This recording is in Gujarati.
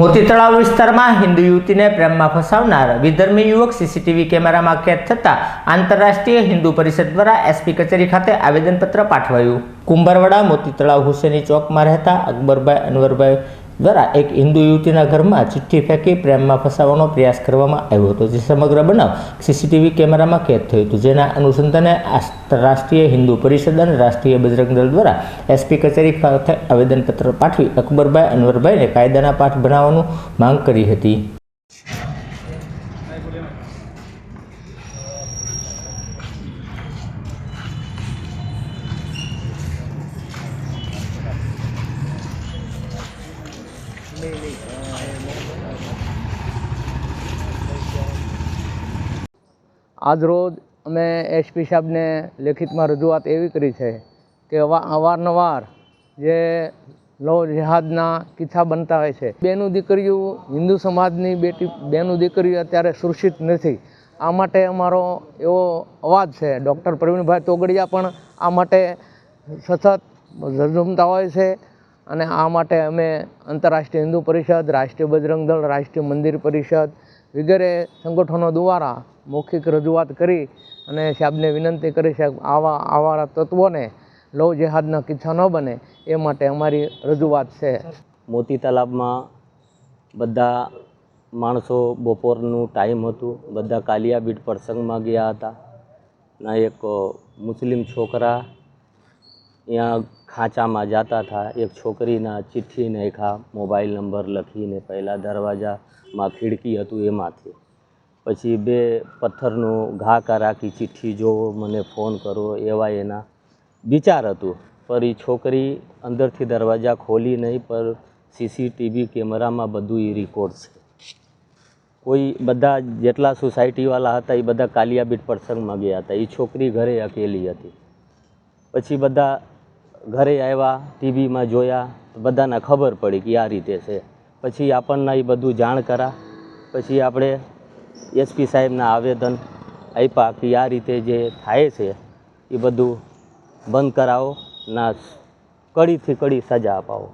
મોતી તળાવ વિસ્તારમાં હિન્દુ યુવતીને પ્રેમમાં ફસાવનાર વિધર્મી યુવક સીસીટીવી કેમેરામાં કેદ થતાં આંતરરાષ્ટ્રીય હિન્દુ પરિષદ દ્વારા એસપી કચેરી ખાતે આવેદનપત્ર પાઠવાયું. કુંભારવાડા મોતી તળાવ હુસેની ચોકમાં રહેતા અકબરભાઈ, અનવરભાઈ દ્વારા એક હિન્દુ યુવતીના ઘરમાં ચિઠ્ઠી ફેંકી પ્રેમમાં ફસાવવાનો પ્રયાસ કરવામાં આવ્યો હતો. જે સમગ્ર બનાવ સીસીટીવી કેમેરામાં કેદ થયું હતું. જેના અનુસંધાને આંતરરાષ્ટ્રીય હિન્દુ પરિષદ અને રાષ્ટ્રીય બજરંગ દળ દ્વારા એસપી કચેરી ખાતે આવેદનપત્ર પાઠવી અકબરભાઈ અનવરભાઈને કાયદાના પાઠ બનાવવાનું માંગ કરી હતી. આજરોજ અમે એસપી સાહેબને લેખિતમાં રજૂઆત એવી કરી છે કે અવા અવારનવાર જે લો જહાદના કિસ્સા બનતા હોય છે. બેનું દીકરીઓ હિન્દુ સમાજની બેટી, બેનું દીકરીઓ અત્યારે સુરક્ષિત નથી. આ માટે અમારો એવો અવાજ છે. ડૉક્ટર પ્રવીણભાઈ તોગડિયા પણ આ માટે સતત ઝઝુમતા હોય છે. અને આ માટે અમે આંતરરાષ્ટ્રીય હિન્દુ પરિષદ, રાષ્ટ્રીય બજરંગ દળ, રાષ્ટ્રીય મંદિર પરિષદ વગેરે સંગઠનો દ્વારા મૌખિક રજૂઆત કરી અને સાહેબને વિનંતી કરી સાહેબ આવા આવા તત્વોને લવ જેહાદના કિસ્સા ન બને એ માટે અમારી રજૂઆત છે. મોતી તલાબમાં બધા માણસો બપોરનું ટાઈમ હતું. બધા કાલિયા બીટ પ્રસંગમાં ગયા હતા. ના એક મુસ્લિમ છોકરા ત્યાં ખાંચામાં જતા હતા એક છોકરીના ચિઠ્ઠી નાખ્યા મોબાઈલ નંબર લખીને પહેલાં દરવાજામાં ખિડકી હતું એમાંથી પછી બે પથ્થરનું ઘા કરાકી ચિઠ્ઠી જોવો મને ફોન કરો એવા એના વિચાર હતું પર એ છોકરી અંદરથી દરવાજા ખોલી નહીં પર સીસીટીવી કેમેરામાં બધું એ રેકોર્ડ છે કોઈ બધા જેટલા સોસાયટીવાળા હતા એ બધા કાલિયાબીટ પ્રસંગમાં ગયા હતા એ છોકરી ઘરે અકેલી હતી પછી બધા ઘરે આવ્યા, ટીવીમાં જોયા, તો બધાને ખબર પડી કે આ રીતે છે. પછી આપણને એ બધું જાણ કરા. પછી આપણે એસપી સાહેબના આવેદન આપ્યા કે આ રીતે જે થાય છે, એ બધું બંધ કરાવો, ના કડીથી કડી સજા અપાવો.